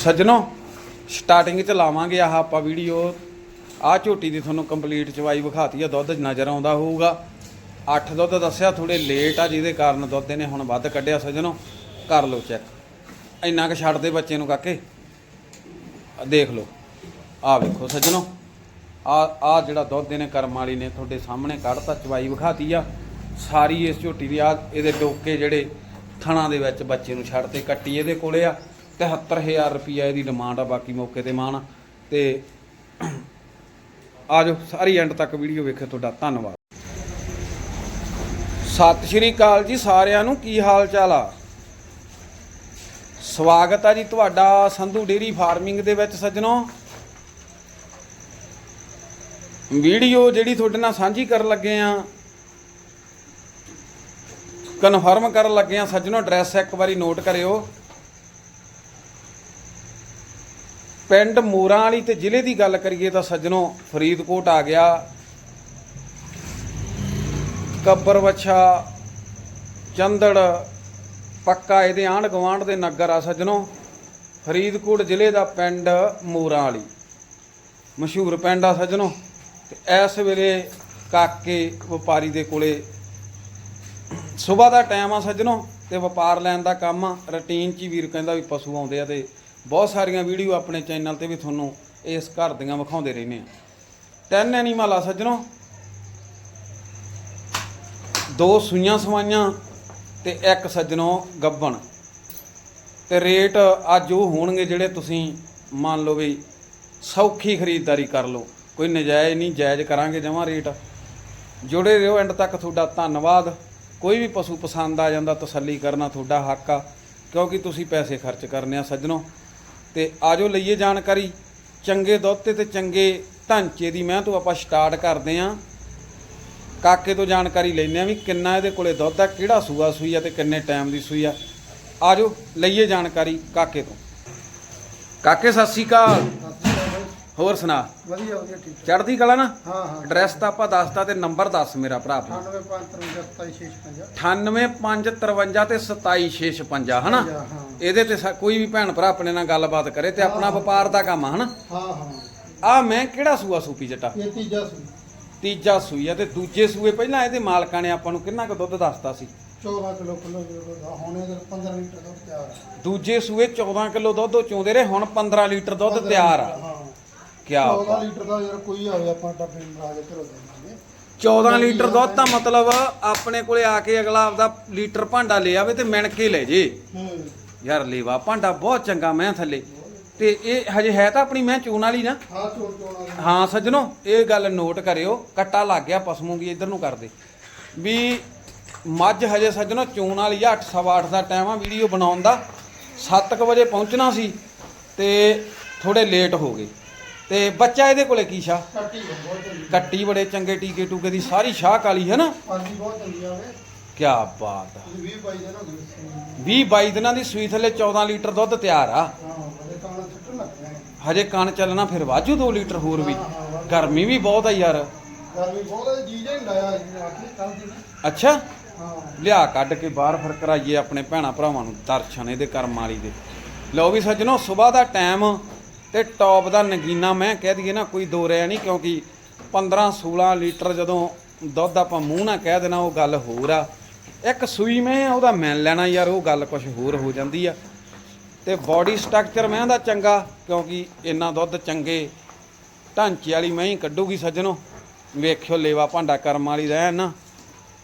ਸੱਜਣੋ ਸਟਾਰਟਿੰਗ 'ਚ ਲਾਵਾਂਗੇ ਆਹ ਆਪਾਂ ਵੀਡੀਓ ਆਹ ਝੋਟੀ ਦੀ ਤੁਹਾਨੂੰ ਕੰਪਲੀਟ ਚਵਾਈ ਵਿਖਾਤੀ ਆ, ਦੁੱਧ ਨਜ਼ਰ ਆਉਂਦਾ ਹੋਊਗਾ। 8 ਦੁੱਧ ਦੱਸਿਆ ਥੋੜੇ ਲੇਟ ਆ ਜਿਹਦੇ ਕਾਰਨ ਦੁੱਧ ਨੇ ਹੁਣ ਵੱਧ ਕੱਢਿਆ ਸੱਜਣੋ। ਕਰ ਲਓ ਚੈੱਕ ਇੰਨਾ ਕੁ ਛੱਡ ਦੇ ਬੱਚੇ ਨੂੰ ਕਾਕੇ। ਆਹ ਦੇਖ ਲਓ। ਆਹ ਵੇਖੋ ਸੱਜਣੋ। ਆ ਆ ਜਿਹੜਾ ਦੁੱਧ ਨੇ ਕਰਮ ਵਾਲੀ ਨੇ ਤੁਹਾਡੇ ਸਾਹਮਣੇ ਕੱਢਤਾ, ਚਵਾਈ ਵਿਖਾਤੀ ਆ। ਸਾਰੀ ਇਸ ਝੋਟੀ ਦੀ ਆ ਇਹਦੇ ਡੋਕੇ ਜਿਹੜੇ ਥਣਾ ਦੇ ਵਿੱਚ ਬੱਚੇ ਨੂੰ ਛੱਡ ਤੇ ਕੱਟੀ ਇਹਦੇ ਕੋਲੇ ਆ। 73000 ਰੁਪਈਆ ਇਹਦੀ ਡਿਮਾਂਡ ਆ ਬਾਕੀ ਮੌਕੇ ਤੇ ਮਾਨ। ਤੇ ਆਜੋ, ਸਾਰੀ ਐਂਡ ਤੱਕ ਵੀਡੀਓ ਵੇਖੋ ਤੁਹਾਡਾ। ਧੰਨਵਾਦ। ਸਤਿ ਸ਼੍ਰੀ ਅਕਾਲ ਜੀ ਸਾਰਿਆਂ ਨੂੰ, ਕੀ ਹਾਲ ਚਾਲ ਆ? ਸਵਾਗਤ ਆ ਜੀ ਤੁਹਾਡਾ ਸੰਧੂ ਡੇਰੀ ਫਾਰਮਿੰਗ ਦੇ ਵਿੱਚ ਸੱਜਣੋ। ਵੀਡੀਓ ਜਿਹੜੀ ਤੁਹਾਡੇ ਨਾਲ ਸਾਂਝੀ ਕਰਨ ਲੱਗੇ ਆ ਕਨਫਰਮ ਕਰਨ ਲੱਗੇ ਆ। ਸੱਜਣੋ ਐਡਰੈਸ ਇੱਕ ਵਾਰੀ ਨੋਟ ਕਰਿਓ। ਪਿੰਡ ਮੋਰਾਂ ਵਾਲੀ ਤੇ ਜ਼ਿਲ੍ਹੇ ਦੀ ਗੱਲ ਕਰੀਏ ਤਾਂ ਸੱਜਣੋ, ਫਰੀਦਕੋਟ ਆ ਗਿਆ। ਕੱਬਰਵਛਾ ਚੰਦੜ, ਪੱਕਾ ਇਹਦੇ ਆਂਢ ਗਵਾਂਢ ਦੇ ਨਗਰ ਆ ਸੱਜਣੋ। ਫਰੀਦਕੋਟ ਜ਼ਿਲ੍ਹੇ ਦਾ ਪਿੰਡ ਮੋਰਾਂ ਵਾਲੀ। ਮਸ਼ਹੂਰ ਪਿੰਡ ਆ ਸੱਜਣੋ। ਤੇ ਇਸ ਵੇਲੇ ਕਾਕੇ ਵਪਾਰੀ ਦੇ ਕੋਲੇ ਸਵੇਰ ਦਾ ਟਾਈਮ ਆ ਸੱਜਣੋ ਤੇ ਵਪਾਰ ਲੈਣ ਦਾ ਕੰਮ ਆ। ਰੁਟੀਨ 'ਚ ਹੀ ਵੀਰ ਕਹਿੰਦਾ ਵੀ ਪਸ਼ੂ ਆਉਂਦੇ ਆ ਤੇ ਬਹੁਤ ਸਾਰੀਆਂ ਵੀਡੀਓ ਆਪਣੇ ਚੈਨਲ ਤੇ ਵੀ ਤੁਹਾਨੂੰ ਇਸ ਘਰ ਦੀਆਂ ਵਿਖਾਉਂਦੇ ਰਹਿੰਦੇ ਆ। ਤਿੰਨ ਐਨੀਮਲ ਆ ਸੱਜਣੋ। ਦੋ ਸੂਈਆਂ ਸਵਾਈਆਂ ਤੇ ਇੱਕ ਸੱਜਣੋ ਗੱਬਣ। ਤੇ ਰੇਟ ਅੱਜ ਉਹ ਹੋਣਗੇ ਜਿਹੜੇ ਤੁਸੀਂ ਮੰਨ ਲਓ ਵੀ ਸੌਖੀ ਖਰੀਦਦਾਰੀ ਕਰ ਲਓ। ਕੋਈ ਨਜਾਇਜ਼ ਨਹੀਂ, ਜਾਇਜ਼ ਕਰਾਂਗੇ ਜਮਾਂ ਰੇਟ। ਜੁੜੇ ਰਹੋ ਐਂਡ ਤੱਕ ਤੁਹਾਡਾ ਧੰਨਵਾਦ। ਕੋਈ ਵੀ ਪਸ਼ੂ ਪਸੰਦ ਆ ਜਾਂਦਾ ਤਸੱਲੀ ਕਰਨਾ ਤੁਹਾਡਾ ਹੱਕ ਆ, ਕਿਉਂਕਿ ਤੁਸੀਂ ਪੈਸੇ ਖਰਚ ਕਰਨੇ ਆ ਸੱਜਣੋ। ਤੇ ਆਜੋ ਲਈਏ ਜਾਣਕਾਰੀ। ਚੰਗੇ ਦੁੱਧ ਤੇ ਤੇ ਚੰਗੇ ਢਾਂਚੇ ਦੀ ਮੈਂ ਤੋਂ ਆਪਾਂ ਸਟਾਰਟ ਕਰਦੇ ਆਂ। ਕਾਕੇ ਤੋਂ ਜਾਣਕਾਰੀ ਲੈਂਦੇ ਆ ਵੀ ਕਿੰਨਾ ਇਹਦੇ ਕੋਲੇ ਦੁੱਧ ਆ, ਕਿਹੜਾ ਸੂਆ ਸੂਈ ਆ ਤੇ ਕਿੰਨੇ ਟਾਈਮ ਦੀ ਸੂਈ ਆ। ਆਜੋ ਲਈਏ ਜਾਣਕਾਰੀ ਕਾਕੇ ਤੋਂ। ਕਾਕੇ, ਸਤਿ ਸ਼੍ਰੀ ਅਕਾਲ। ਹੋਰ ਸੁਣਾ। ਵਧੀਆ ਵਧੀਆ ਠੀਕ ਚੜ੍ਹਦੀ ਕਲਾ ਨਾ? ਹਾਂ ਹਾਂ ਐਡਰੈਸ ਤਾਂ ਆਪਾਂ ਦੱਸਤਾ ਤੇ ਨੰਬਰ ਦੱਸ ਮੇਰਾ ਭਰਾ ਆਪਣਾ। 9553 98553 ਤੇ 27656 ਹਨਾ? ਇਹਦੇ ਤੇ ਕੋਈ ਵੀ ਭੈਣ ਭਰਾ ਆਪਣੇ ਨਾਲ ਗੱਲਬਾਤ ਕਰੇ ਤੇ ਆਪਣਾ ਵਪਾਰ ਦਾ ਕੰਮ ਆ ਹਨਾ? ਹਾਂ ਹਾਂ। ਆ ਮੈਂ ਕਿਹੜਾ ਸੂਆ ਸੂਪੀ ਜੱਟਾ? ਇਹ ਤੀਜਾ ਸੂਈ ਆ ਤੇ ਦੂਜੇ ਸੂਏ ਪਹਿਲਾਂ ਇਹਦੇ ਮਾਲਕਾਂ ਨੇ ਆਪਾਂ ਨੂੰ ਕਿੰਨਾ ਕੁ ਦੁੱਧ ਦੱਸਤਾ ਸੀ? 14 ਕਿਲੋ ਕਿਲੋ ਹੁਣ ਇਹਦੇ 15 ਲੀਟਰ ਦੁੱਧ ਤਿਆਰ ਹੈ ਦੂਜੇ ਸੂਏ 14 ਕਿਲੋ ਦੁੱਧ ਚੋਂਦੇ ਰਹੇ ਹੁਣ 15 ਲੀਟਰ ਦੁੱਧ ਤਿਆਰ ਆ। ਹਾਂ ਕੀ 14 ਲੀਟਰ ਦਾ ਯਾਰ ਕੋਈ ਆਵੇ ਆਪਾਂ ਡੱਬੇ ਲਾ ਕੇ ਘਰੋਂ ਦੇ ਦਾਂਗੇ 14 ਲੀਟਰ ਦੁੱਧ ਤਾਂ ਮਤਲਬ ਆਪਣੇ ਕੋਲੇ ਆ ਕੇ ਅਗਲਾ ਆਪਦਾ ਲੀਟਰ ਭਾਂਡਾ ਲੈ ਆਵੇ ਤੇ ਮਿਣ ਕੇ ਲੈ ਜੇ। ਹੂੰ। ਯਾਰ ਲੇਵਾ ਭਾਂਡਾ ਬਹੁਤ ਚੰਗਾ ਮੈਂ ਥੱਲੇ। ਤੇ ਇਹ ਹਜੇ ਹੈ ਤਾਂ ਆਪਣੀ ਮੈਂ ਚੂਨ ਵਾਲੀ ਨਾ। ਹਾਂ ਚੋਣ ਚੋਣ ਹਾਂ ਸੱਜਣੋ ਇਹ ਗੱਲ ਨੋਟ ਕਰਿਓ ਕੱਟਾ ਲੱਗ ਗਿਆ ਪਸ਼ਮੂ ਵੀ ਇਧਰ ਨੂੰ ਕਰਦੇ। ਵੀ ਮੱਝ ਹਜੇ ਸੱਜਣੋ ਚੂਨ ਵਾਲੀ ਆ 8:30 ਦਾ ਟਾਈਮ ਆ ਵੀਡੀਓ ਬਣਾਉਣ ਦਾ। 7:00 ਵਜੇ ਪਹੁੰਚਣਾ ਸੀ ਤੇ ਥੋੜੇ ਲੇਟ ਹੋ ਗਏ। ਤੇ ਬੱਚਾ ਇਹਦੇ ਕੋਲੇ ਕੀ ਸ਼ਾ ਕੱਟੀ ਹੈ ਬਹੁਤ ਚੰਗੀ। ਕੱਟੀ ਬੜੇ ਚੰਗੇ ਟੀਕੇ ਟੂਕੇ ਦੀ ਸਾਰੀ ਸ਼ਾਹ ਕਾਲੀ ਹੈ ਨਾ? ਪਾਜੀ ਬਹੁਤ ਚੰਗੀ ਆਵੇ ਕੀ ਬਾਤ ਆ। ਇਹ 20 ਬਾਈ ਦੇ ਨਾ ਹਾਂ। 20 22 ਦਿਨਾਂ ਦੀ ਸੂਈ ਥੱਲੇ 14 ਲੀਟਰ ਦੁੱਧ ਤਿਆਰ ਆ। ਹਜੇ ਕਣ ਚੱਲਣਾ ਫਿਰ ਵਾਜੂ 2 ਲੀਟਰ ਹੋਰ ਵੀ। ਗਰਮੀ ਵੀ ਬਹੁਤ ਆ ਯਾਰ। ਗਰਮੀ ਬਹੁਤ ਜੀ ਜਾਂ ਲਾਇਆ। ਅੱਛਾ। ਲਿਆ ਕੱਢ ਕੇ ਬਾਹਰ ਫਿਰ ਕਰਾਈਏ ਆਪਣੇ ਭੈਣਾ ਭਰਾਵਾਂ ਨੂੰ ਦਰਸ਼ਨ ਇਹਦੇ ਕਰਮ ਵਾਲੀ ਦੇ। ਲਓ ਵੀ ਸੱਜਣੋ ਸਵੇਰ ਦਾ ਟਾਈਮ ਤੇ ਟੌਪ ਦਾ ਨਗੀਨਾ ਮੈਂ ਕਹਿ ਦਈਏ ਨਾ, ਕੋਈ ਦੋ ਰਿਆ ਨਹੀਂ, ਕਿਉਂਕਿ 15 16 ਲੀਟਰ ਜਦੋਂ ਦੁੱਧ ਆਪਾਂ ਮੂੰਹ ਨਾਲ ਕਹਿ ਦੇਣਾ, ਉਹ ਗੱਲ ਹੋਰ ਆ। ਇੱਕ ਸੂਈ ਮੈਂ, ਉਹਦਾ ਮੈਨ ਲੈਣਾ ਯਾਰ, ਉਹ ਗੱਲ ਕੁਝ ਹੋਰ ਹੋ ਜਾਂਦੀ ਆ। ਤੇ ਬਾਡੀ ਸਟਰਕਚਰ ਮੈਂ ਦਾ ਚੰਗਾ, ਕਿਉਂਕਿ ਇੰਨਾ ਦੁੱਧ ਚੰਗੇ ਢਾਂਚੇ ਵਾਲੀ ਮੈਂ ਹੀ ਕੱਢੂਗੀ ਸੱਜਣੋ। ਵੇਖਿਓ ਲੇਵਾ ਭਾਂਡਾ ਕਰਮ ਵਾਲੀ ਰਹਿ ਨਾ।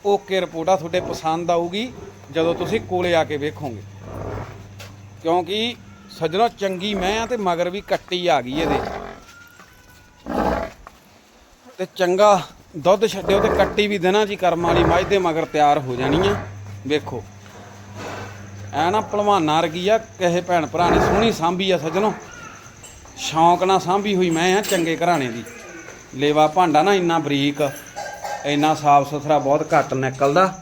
ਓਕੇ ਰਿਪੋਰਟ ਆ, ਤੁਹਾਡੇ ਪਸੰਦ ਆਊਗੀ, ਜਦੋਂ ਤੁਸੀਂ ਕੋਲੇ ਆ ਕੇ ਵੇਖੋਗੇ। ਕਿਉਂਕਿ ਸੱਜਣੋ, ਚੰਗੀ ਮੈਂ ਆ ਤੇ ਮਗਰ ਵੀ ਕੱਟੀ ਆ ਗਈ ਇਹਦੇ। ਤੇ ਚੰਗਾ ਦੁੱਧ ਛੱਡਿਓ ਤੇ ਕੱਟੀ ਵੀ ਦੇਣਾ ਜੀ ਕਰਮ ਵਾਲੀ ਮੱਝ ਦੇ ਮਗਰ ਤਿਆਰ ਹੋ ਜਾਣੀ ਆ। ਵੇਖੋ, ਐ ਨਾ ਭਲਵਾਨਾ ਵਰਗੀ ਆ, ਕਿਸੇ ਭੈਣ ਭਰਾ ਨੇ ਸੋਹਣੀ ਸਾਂਭੀ ਆ ਸੱਜਣੋ। ਸ਼ੌਂਕ ਨਾਲ ਸਾਂਭੀ ਹੋਈ ਮੈਂ ਆ ਚੰਗੇ ਘਰਾਣੇ ਦੀ। ਲੇਵਾ ਭਾਂਡਾ ਨਾ ਇੰਨਾ ਬਰੀਕ, ਇੰਨਾ ਸਾਫ਼ ਸੁਥਰਾ ਬਹੁਤ ਘੱਟ ਨਿਕਲਦਾ।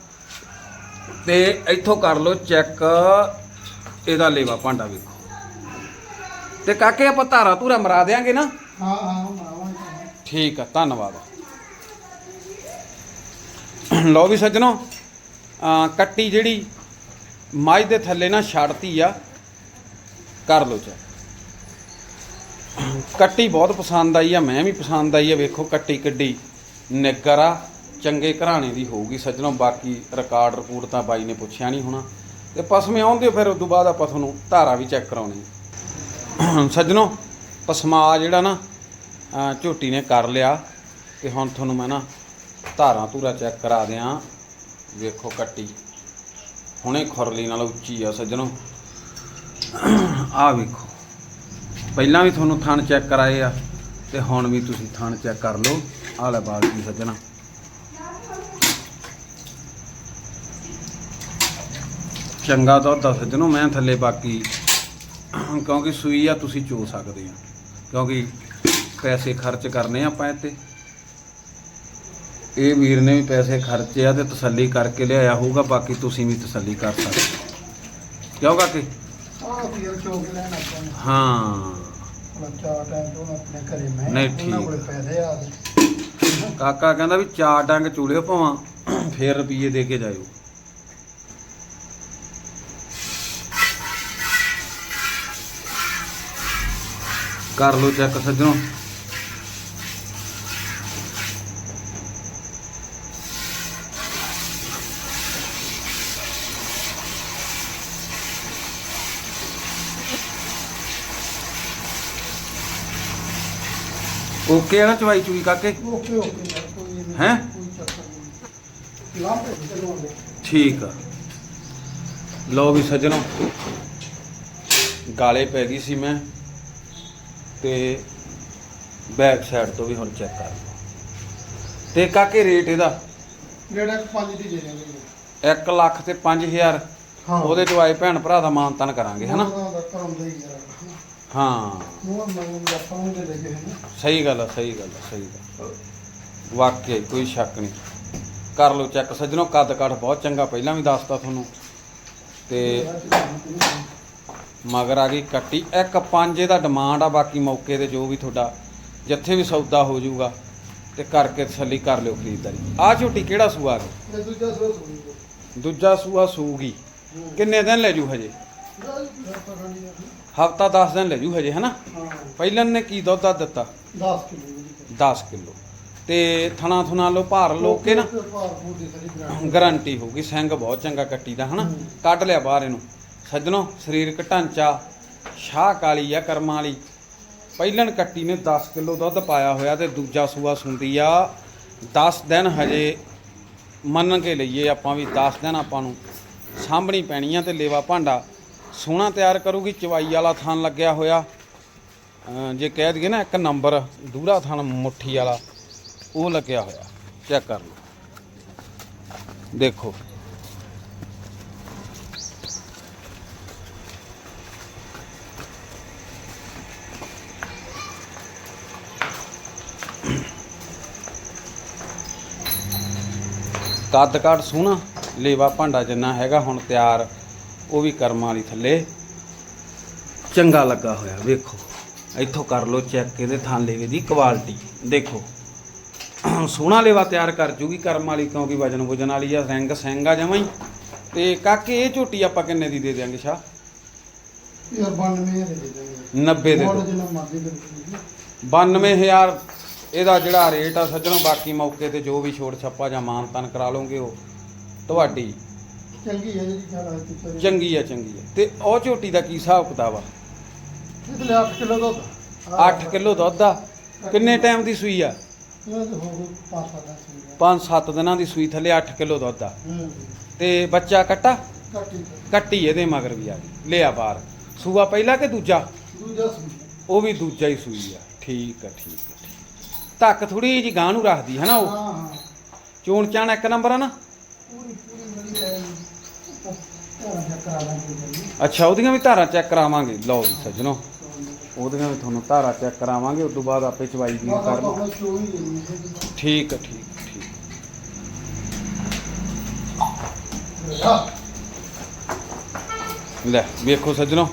ਤੇ ਇੱਥੋਂ ਕਰ ਲਓ ਚੈੱਕ, ਇਹਦਾ ਲੇਵਾ ਭਾਂਡਾ ਵੇਖੋ। ਤੇ ਕਾਕੇ ਆਪਾਂ ਧਾਰਾ ਧੂਰਾ ਮਰਾ ਦੇਾਂਗੇ ਨਾ। ਹਾਂ ਹਾਂ ਮਾਵਾਂ ਠੀਕ ਆ ਧੰਨਵਾਦ। ਲਓ ਵੀ ਸੱਜਣੋ ਕੱਟੀ ਜਿਹੜੀ ਮੱਝ ਦੇ ਥੱਲੇ ਨਾ ਛੱਡਤੀ ਆ ਕਰ ਲਓ ਚੈੱਕ। ਕੱਟੀ ਬਹੁਤ ਪਸੰਦ ਆਈ ਆ ਮੈਂ ਵੀ ਪਸੰਦ ਆਈ ਆ ਵੇਖੋ ਕੱਟੀ ਕਿੱਡੀ ਨਿੱਗਰ ਆ। ਚੰਗੇ ਘਰਾਣੇ ਦੀ ਹੋਊਗੀ ਸੱਜਣੋ ਬਾਕੀ ਰਿਕਾਰਡ ਰਿਪੂਟ ਤਾਂ ਬਾਈ ਨੇ ਪੁੱਛਿਆ ਨਹੀਂ ਹੋਣਾ। ਤੇ ਪਸਮੇ ਆਉਂਦੇ ਫਿਰ ਉਸ ਤੋਂ ਬਾਅਦ ਆਪਾਂ ਤੁਹਾਨੂੰ ਧਾਰਾ ਵੀ ਚੈੱਕ ਕਰਾਉਣੀ ਸੱਜਣੋ ਪਸਮਾ ਜਿਹੜਾ ਨਾ ਝੋਟੀ ਨੇ ਕਰ ਲਿਆ ਤੇ ਹੁਣ ਤੁਹਾਨੂੰ ਮੈਂ ਨਾ ਧਾਰਾਂ ਧੂਰਾ ਚੈੱਕ ਕਰਾ ਦਿਆਂ। ਵੇਖੋ ਕੱਟੀ। ਹੁਣੇ ਖੁਰਲੀ ਨਾਲ ਉੱਚੀ ਆ ਸੱਜਣੋ। ਆਹ ਵੇਖੋ। ਪਹਿਲਾਂ ਵੀ ਤੁਹਾਨੂੰ ਥਣ ਚੈੱਕ ਕਰਾਏ ਆ ਤੇ ਹੁਣ ਵੀ ਤੁਸੀਂ ਥਣ ਚੈੱਕ ਕਰ ਲਓ। ਆਹ ਲੈ ਬਾਲਟੀ ਸੱਜਣਾ। ਚੰਗਾ ਦੁੱਧ ਆ ਸੱਜਣੋ, ਮੈਂ ਥੱਲੇ ਬਾਕੀ ਕਿਉਂਕਿ ਸੂਈ ਆ ਤੁਸੀਂ ਚੋ ਸਕਦੇ ਆ। ਕਿਉਂਕਿ ਪੈਸੇ ਖਰਚ ਕਰਨੇ ਆਪਾਂ ਇੱਥੇ। ਇਹ ਵੀਰ ਨੇ ਵੀ ਪੈਸੇ ਖਰਚੇ ਆ ਤੇ ਤਸੱਲੀ ਕਰਕੇ ਲਿਆਇਆ ਹੋਊਗਾ ਬਾਕੀ ਤੁਸੀਂ ਵੀ ਤਸੱਲੀ ਕਰ ਸਕਦੇ ਕਿਉਂ ਕਾਕੇ? ਆਹ ਫੇਰ ਚੋਕ ਲੈਣਾ ਆਪਾਂ ਨੇ ਹਾਂ। ਚਾਰ ਟਾਈਮ ਤੋਂ ਆਪਣੇ ਘਰੇ ਮੈਂ ਨਹੀਂ, ਉਹਨਾਂ ਠੀਕ। ਕੋਲੇ ਪੈਸੇ ਆ। ਗਏ ਕਾਕਾ ਕਹਿੰਦਾ ਵੀ ਚਾਰ ਡੰਗ ਚੂਲੇ ਪਵਾਂ ਫੇਰ ਰੁਪਈਏ ਦੇ ਕੇ ਜਾਇਓ। ਕਰ ਲੋ ਚੈੱਕ ਸੱਜਣੋ ਓਕੇ ਆ ਨਾ ਚਵਾਈ ਚੂਈ ਕਾਕੇ ਓਕੇ ਓਕੇ ਯਾਰ ਕੋਈ ਨਹੀਂ ਹੈਂ? ਕੋਈ ਚੱਕਰ ਨਹੀਂ ਲਾਂਭੇ ਚਲਾਉਂਦੇ ਠੀਕ ਆ ਲਓ ਵੀ ਸੱਜਣੋ ਗਾਲੇ ਪੈ ਗਈ ਸੀ ਮੈਂ ਤੇ ਬੈਕ ਸਾਈਡ ਤੋਂ ਵੀ ਹੁਣ ਚੈੱਕ ਕਰ ਲਓ। ਤੇ ਕਾਕੇ ਰੇਟ ਇਹਦਾ? ਜਿਹੜਾ ਕਿ ਪੰਜ ਦੀ ਦੇ ਦੇਣਗੇ 1 ਲੱਖ ਤੇ 5000 ਹਾਂ। ਉਹਦੇ ਚੋਂ ਆਏ ਭੈਣ ਭਰਾ ਦਾ ਮਾਨਤਨ ਕਰਾਂਗੇ ਹਨਾ? ਉਹਨਾਂ ਦਾ ਕੰਮ ਦਾ ਹੀ ਯਾਰ ਹਾਂ। ਮੂੰਹ ਮੰਗਣ ਦਾ ਪਾਉਂ ਦੇ ਲੱਗੇ ਹਨ? ਸਹੀ ਗੱਲ ਆ ਸਹੀ ਗੱਲ ਆ ਸਹੀ ਗੱਲ ਵਾਕਿਆ ਹੀ ਕੋਈ ਸ਼ੱਕ ਨਹੀਂ। ਕਰ ਲਓ ਚੈੱਕ ਸੱਜਣੋ ਕੱਦ ਕਾਠ ਬਹੁਤ ਚੰਗਾ ਪਹਿਲਾਂ ਵੀ ਦੱਸਤਾ ਤੁਹਾਨੂੰ। ਤੇ ਮਗਰ ਆ ਗਈ ਕੱਟੀ। ਇੱਕ ਪੰਜ ਇਹਦਾ ਡਿਮਾਂਡ ਆ ਬਾਕੀ ਮੌਕੇ ਤੇ ਜੋ ਵੀ ਤੁਹਾਡਾ ਜਿੱਥੇ ਵੀ ਸੌਦਾ ਹੋ ਜਾਊਗਾ ਤੇ ਕਰਕੇ ਤਸੱਲੀ ਕਰ ਲਿਓ ਖਰੀਦਦਾਰੀ। ਆ ਝੋਟੀ ਕਿਹੜਾ ਸੂਆ ਦੂਜਾ ਸੋ ਸੁਣੀ ਦੂਜਾ ਸੂਆ ਸੂਗੀ। ਕਿੰਨੇ ਦਿਨ ਲੈ ਜੂ ਹਜੇ? ਹਫਤਾ 10 ਦਿਨ ਲੈ ਜੂ ਹਜੇ ਹਨਾ? ਪਹਿਲਾਂ ਨੇ ਕੀ ਦੁੱਧ ਦੱਧ ਦਿੱਤਾ? 10 ਕਿਲੋ ਦੀ 10 ਕਿਲੋ। ਤੇ ਥਣਾ ਥੁਣਾ ਲੋ ਭਾਰ ਲੋ ਕੇ ਨਾ? ਦੀ ਗ੍ਰਾਂਟ। ਹੋਊਗੀ ਸਿੰਘ ਬਹੁਤ ਚੰਗਾ ਕੱਟੀ ਦਾ ਹਨਾ। ਕੱਢ ਲਿਆ ਬਾਹਰ ਇਹਨੂੰ। ਸੱਜਣੋ, ਸਰੀਰਕ ਢਾਂਚਾ, ਸ਼ਾਹ ਕਾਲੀ ਆ ਕਰਮਾਂ ਵਾਲੀ। ਪਹਿਲਣ ਕੱਟੀ ਨੇ 10 ਕਿਲੋ ਦੁੱਧ ਪਾਇਆ ਹੋਇਆ ਤੇ ਦੂਜਾ ਸੂਆ ਸੁੰਦੀ ਆ। 10 ਦਿਨ ਹਜੇ ਮੰਨ ਕੇ ਲਈਏ ਆਪਾਂ ਵੀ 10 ਦਿਨ ਆਪਾਂ ਨੂੰ ਸਾਂਭਣੀ ਪੈਣੀ ਆ ਤੇ ਲੇਵਾ ਭਾਂਡਾ ਸੋਹਣਾ ਤਿਆਰ ਕਰੂਗੀ, ਚਵਾਈ ਵਾਲਾ ਥਾਨ ਲੱਗਿਆ ਹੋਇਆ। ਜੇ ਕਹਿ ਦਈਏ ਨਾ ਇੱਕ ਨੰਬਰ ਦੂਰਾ ਥਾਨ ਮੁੱਠੀ ਵਾਲਾ, ਉਹ ਲੱਗਿਆ ਹੋਇਆ। ਚੈੱਕ ਕਰ ਲਓ। ਦੇਖੋ। ਕੱਦ ਕਾਠ ਸੋਹਣਾ ਲੇਵਾ ਭਾਂਡਾ ਜਿੰਨਾ ਹੈਗਾ ਹੁਣ ਤਿਆਰ ਉਹ ਵੀ ਕਰਮਾਂ ਵਾਲੀ ਥੱਲੇ। ਚੰਗਾ ਲੱਗਾ ਹੋਇਆ ਵੇਖੋ। ਇੱਥੋਂ ਕਰ ਲਓ ਚੈੱਕ ਇਹਦੇ ਥਾਂ ਲੇਵੇ ਦੀ ਕੁਆਲਿਟੀ ਦੇਖੋ। ਸੋਹਣਾ ਲੇਵਾ ਤਿਆਰ ਕਰ ਜੂਗੀ ਕਰਮ ਵਾਲੀ ਕਿਉਂਕਿ ਵਜਨ ਵੁਜਨ ਵਾਲੀ ਆ ਰੰਗ ਸਿੰਘ ਆ ਜਮਾਂ ਹੀ। ਤੇ ਕਾਕੇ ਇਹ ਝੋਟੀ ਆਪਾਂ ਕਿੰਨੇ ਦੀ ਦੇ ਦਿਆਂਗੇ ਸ਼ਾ ਯਾਰ 92 ਦੇ ਦੇ ਦੇਣਗੇ 90 ਦੇ। ਜਿੰਨਾ ਮਰਜ਼ੀ ਦੇ ਦਿਓ। 92000 ਇਹਦਾ ਜਿਹੜਾ ਰੇਟ ਆ ਸੱਜਣੋ ਬਾਕੀ ਮੌਕੇ ਤੇ ਜੋ ਵੀ ਛੋੜ ਛੱਪਾ ਜਾਂ ਮਾਨ ਤਨ ਕਰਾ ਲਓਗੇ ਉਹ ਤੁਹਾਡੀ। ਚੰਗੀ ਹੈ ਜਿਹੜੀ ਹੈ ਤੇ ਚੰਗੀ ਆ ਚੰਗੀ ਆ ਤੇ ਉਹ ਝੋਟੀ ਦਾ ਕੀ ਹਿਸਾਬ ਕਿਤਾਬ ਆ? ਲਈ 8 ਕਿਲੋ ਦੁੱਧ। 8 ਕਿਲੋ ਦੁੱਧ ਆ। ਕਿੰਨੇ ਟਾਈਮ ਦੀ ਸੂਈ ਆ? ਇਹ ਤਾਂ ਹੋ ਗਈ 5 7 ਸੀ 5-7 ਦਿਨਾਂ ਦੀ ਸੂਈ ਥੱਲੇ 8 ਕਿਲੋ ਦੁੱਧ ਆ। ਹੂੰ। ਤੇ ਬੱਚਾ ਕੱਟਾ? ਕੱਟੀ ਇਹਦੇ ਮਗਰ ਵੀ ਆ ਗਈ ਲਿਆ ਬਾਹਰ। ਸੂਆ ਪਹਿਲਾ ਕਿ ਦੂਜਾ? ਦੂਜਾ ਉਹ ਵੀ ਦੂਜਾ ਹੀ ਸੂਈ ਆ। ਠੀਕ ਆ ਠੀਕ। ਧੱਕ ਥੋੜੀ ਜੀ ਗਾਂ ਨੂੰ ਰੱਖਦੀ ਹੈ ਨਾ ਉਹ? ਹਾਂ ਹਾਂ। ਚੋਣ ਚਾਣ ਇੱਕ ਨੰਬਰ ਆ ਨਾ? ਪੂਰੀ ਪੂਰੀ ਬੜੀ ਹੈ ਤਾਂ ਜੱਕਾ ਲਾਂਗੇ ਜੀ ਅੱਛਾ ਉਹਦੀਆਂ ਵੀ ਧਾਰਾਂ ਚੈੱਕ ਕਰਾਵਾਂਗੇ। ਲਓ ਜੀ ਸੱਜਣੋ। ਉਹਦੀਆਂ ਵੀ ਤੁਹਾਨੂੰ ਧਾਰਾਂ ਚੈੱਕ ਕਰਾਵਾਂਗੇ ਉਸ ਤੋਂ ਬਾਅਦ ਆਪੇ ਚਵਾਈ ਦੀ ਬਾਅਦ ਕਰ ਆਪਾਂ ਹੁਣ ਚੋ ਹੀ ਲੈਣੀ ਹੈ। ਠੀਕ ਆ ਠੀਕ ਠੀਕ। ਹਾਂ ਲੈ ਵੇਖੋ ਸੱਜਣੋ।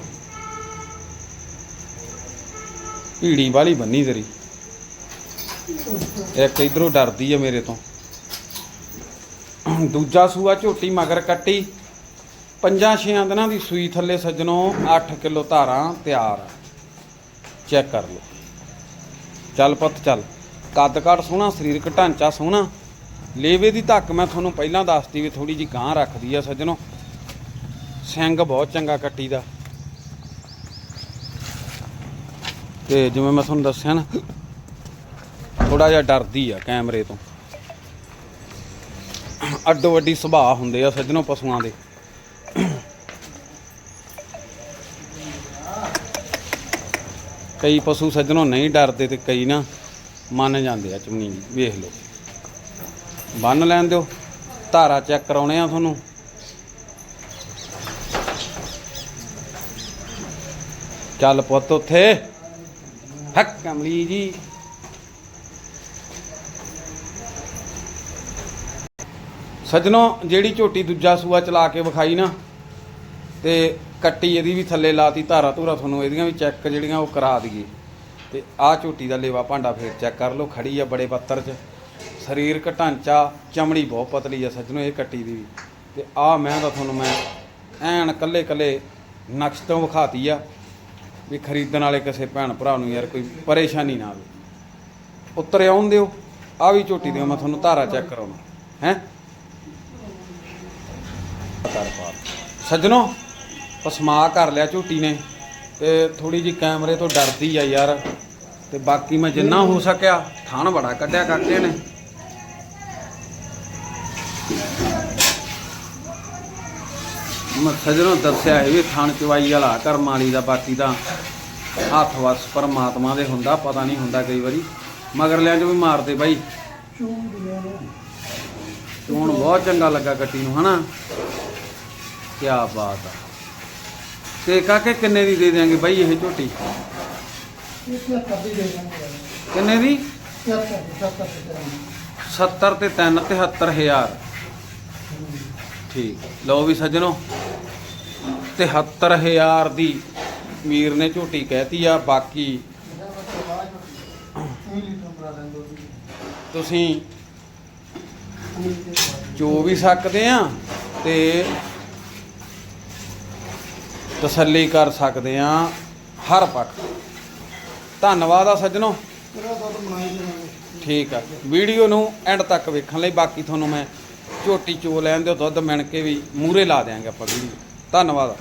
ਭੀੜੀ ਵਾਲੀ ਬੰਨੀ ਤੇਰੀ ਇੱਕ ਇਧਰੋਂ ਡਰਦੀ ਆ ਮੇਰੇ ਤੋਂ। ਦੂਜਾ ਸੂਆ ਝੋਟੀ ਮਗਰ ਕੱਟੀ। ਪੰਜਾਂ ਛੇਆਂ ਦਿਨਾਂ ਦੀ ਸੂਈ ਥੱਲੇ ਸੱਜਣੋ 8 ਕਿਲੋ ਧਾਰਾਂ ਤਿਆਰ। ਆ ਚੈੱਕ ਕਰ ਲਓ। ਚੱਲ ਪੁੱਤ ਚੱਲ। ਕੱਦ ਕਾਠ ਸੋਹਣਾ, ਸਰੀਰਕ ਢਾਂਚਾ ਸੋਹਣਾ। ਲੇਵੇ ਦੀ ਧੱਕ ਮੈਂ ਤੁਹਾਨੂੰ ਪਹਿਲਾਂ ਦੱਸਤੀ ਵੀ ਥੋੜੀ ਜੀ ਗਾਂ ਰੱਖਦੀ ਆ ਸੱਜਣੋ। ਸਿੰਘ ਬਹੁਤ ਚੰਗਾ ਕੱਟੀ ਦਾ ਤੇ ਜਿਵੇਂ ਮੈਂ ਤੁਹਾਨੂੰ ਦੱਸਿਆ ਨਾ ਥੋੜਾ ਜਿਹਾ ਡਰਦੀ ਆ ਕੈਮਰੇ ਤੋਂ। ਅੱਡੋ ਵੱਡੀ ਸੁਭਾਅ ਹੁੰਦੇ ਆ ਸੱਜਣੋ ਪਸ਼ੂਆਂ ਦੇ। ਕਈ ਪਸ਼ੂ ਸੱਜਣੋਂ ਨਹੀਂ ਡਰਦੇ ਤੇ ਕਈ ਨਾ ਮੰਨ ਜਾਂਦੇ ਆ ਚੁੰਨੀ ਵੇਖ ਲਓ। ਬੰਨ ਲੈਣ ਦਿਓ, ਧਾਰਾ ਚੈੱਕ ਕਰਾਉਣੇ ਆ ਤੁਹਾਨੂੰ। ਚੱਲ ਪੁੱਤ ਉੱਥੇ। ਹੱਕ ਕਮਲੀ ਜੀ। ਸੱਜਣੋ, ਜਿਹੜੀ ਝੋਟੀ ਦੂਜਾ ਸੂਆ ਚਲਾ ਕੇ ਵਿਖਾਈ ਨਾ, ਤੇ ਕੱਟੀ ਇਹਦੀ ਵੀ ਥੱਲੇ ਲਾਤੀ, ਧਾਰਾ ਧੂਰਾ ਤੁਹਾਨੂੰ ਇਹਦੀਆਂ ਵੀ ਚੈੱਕ ਜਿਹੜੀਆਂ ਉਹ ਕਰਾ ਦਈਏ। ਤੇ ਆਹ ਝੋਟੀ ਦਾ ਲੇਵਾ ਭਾਂਡਾ ਫੇਰ ਚੈੱਕ ਕਰ ਲਓ, ਖੜੀ ਆ ਬੜੇ ਪੱਤਰ 'ਚ। ਸਰੀਰਕ ਢਾਂਚਾ ਚਮੜੀ ਬਹੁਤ ਪਤਲੀ ਆ ਸੱਜਣੋ ਇਹ ਕੱਟੀ ਦੀ ਵੀ। ਤੇ ਆਹ ਮੈਂ ਤਾਂ ਤੁਹਾਨੂੰ ਮੈਂ ਐਨ ਕੱਲੇ ਕੱਲੇ ਨਕਸ਼ ਤੋਂ ਵਿਖਾਤੀ ਆ, ਵੀ ਖਰੀਦਣ ਵਾਲੇ ਕਿਸੇ ਭੈਣ ਭਰਾ ਨੂੰ ਯਾਰ ਕੋਈ ਪਰੇਸ਼ਾਨੀ ਨਾ ਆਵੇ। ਉੱਤਰ ਆਉਣ ਦਿਓ ਆ ਵੀ ਝੋਟੀ ਦਿਓ, ਮੈਂ ਤੁਹਾਨੂੰ ਧਾਰਾ ਚੈੱਕ ਕਰਾਉਣਾ। ਹੈ? ਕਰ ਪਾ ਸੱਜਣੋ ਪਸਮਾ ਕਰ ਲਿਆ ਝੋਟੀ ਨੇ ਤੇ ਥੋੜੀ ਜੀ ਕੈਮਰੇ ਤੋਂ ਡਰਦੀ ਆ ਯਾਰ ਤੇ ਬਾਕੀ ਮੈਂ ਜਿੰਨਾ ਹੋ ਸਕਿਆ ਥਾਣ ਬੜਾ ਕੱਢਿਆ ਕਾਕੇ ਨੇ। ਮੈਂ ਸੱਜਣੋ ਦੱਸਿਆ ਹੈ ਵੀ ਥਾਣ ਚਵਾਈ ਵਾਲਾ ਕਰਮ ਵਾਲੀ ਦਾ ਬਾਕੀ ਦਾ ਹੱਥ ਵਸ ਪਰਮਾਤਮਾ ਦੇ ਹੁੰਦਾ ਪਤਾ ਨਹੀਂ ਹੁੰਦਾ ਕਈ ਵਾਰੀ। ਮਗਰ ਲਿਆਂ ਚ ਵੀ ਮਾਰਦੇ ਬਾਈ। ਚੋਣ ਬਹੁਤ ਚੰਗਾ ਲੱਗਾ ਕੱਟੀ ਨੂੰ ਹਨਾ? ਕੀ ਬਾਤ ਆ। ਤੇ ਕਾਕੇ, ਕਿੰਨੇ ਦੀ ਦੇ ਦਿਆਂਗੇ ਬਾਈ ਇਹ ਝੋਟੀ? ਕਿੰਨੇ ਦੀ? ਕਿਆ ਕਰ ਸਕਦਾ ਹੈ 70 ਤੇ 3 73000 ਠੀਕ। ਲਓ ਵੀ ਸੱਜਣੋ 73000 ਦੀ ਵੀਰ ਨੇ ਝੋਟੀ ਕਹਿਤੀ ਆ, ਬਾਕੀ ਤੁਸੀਂ ਜੋ ਵੀ ਸਕਦੇ ਆ ਤੇ ਤਸੱਲੀ ਕਰ ਸਕਦੇ ਆ ਹਰ ਪੱਖ। ਧੰਨਵਾਦ ਆ ਸੱਜਣੋ। ਠੀਕ ਆ। ਵੀਡੀਓ ਨੂੰ ਐਂਡ ਤੱਕ ਵੇਖਣ ਲਈ ਬਾਕੀ ਤੁਹਾਨੂੰ ਮੈਂ ਝੋਟੀ ਚੋ ਲੈਣ ਦਿਓ ਦੁੱਧ ਮਿਣ ਕੇ ਵੀ ਮੂਰੇ ਲਾ ਦਿਆਂਗੇ ਆਪਾਂ ਵੀਡੀਓ। ਧੰਨਵਾਦ